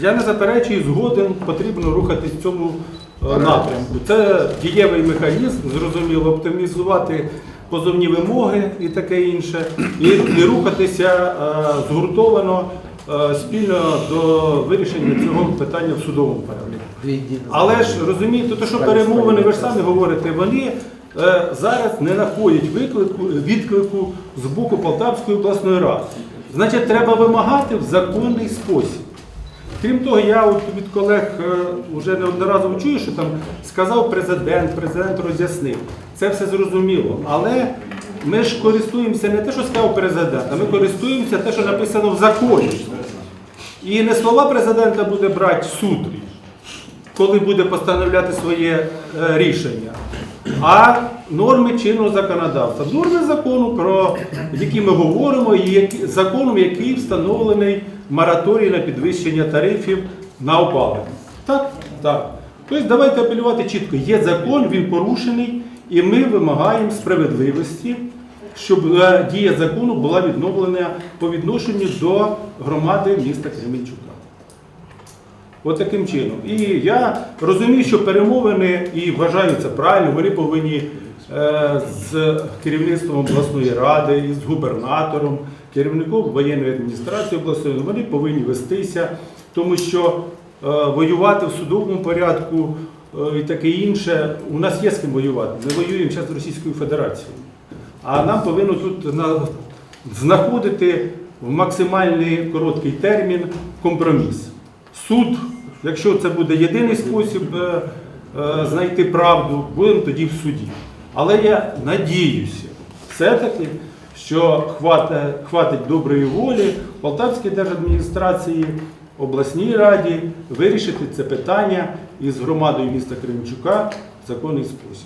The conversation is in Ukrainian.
Я не заперечую згоден, потрібно рухатись в цьому е, напрямку. Це дієвий механізм, зрозуміло, оптимізувати позовні вимоги і таке інше, і, і рухатися е, згуртовано е, спільно до вирішення цього питання в судовому порядку. Але ж розумієте, то що перемовини, ви ж самі говорите, вони зараз не знаходять виклику, відклику з боку Полтавської обласної ради. Значить, треба вимагати в законний спосіб. Крім того, я от від колег е, вже неодноразово чую, що там сказав президент, президент роз'яснив. Це все зрозуміло. Але ми ж користуємося не те, що сказав президент, а ми користуємося те, що написано в законі. І не слова президента буде брати суд, коли буде постановляти своє е, рішення, а норми чинного законодавства. Норми закону, про які ми говоримо, і законом, який встановлений мораторій на підвищення тарифів на опалення. Так? Так. Тобто давайте апелювати чітко. Є закон, він порушений, і ми вимагаємо справедливості, щоб е, дія закону була відновлена по відношенню до громади міста Кременчука. От таким чином. І я розумію, що перемовини і вважаю це правильно, вони повинні е, з керівництвом обласної ради, і з губернатором, керівником воєнної адміністрації обласної, вони повинні вестися, тому що е, воювати в судовому порядку е, і таке інше, у нас є з ким воювати. Ми воюємо зараз з Російською Федерацією. А нам повинно тут знаходити в максимальний короткий термін компроміс. Суд, якщо це буде єдиний спосіб е, е, знайти правду, будемо тоді в суді. Але я надіюся, все-таки, що хватить доброї волі Полтавській держадміністрації, обласній раді вирішити це питання із громадою міста Кременчука в законний спосіб.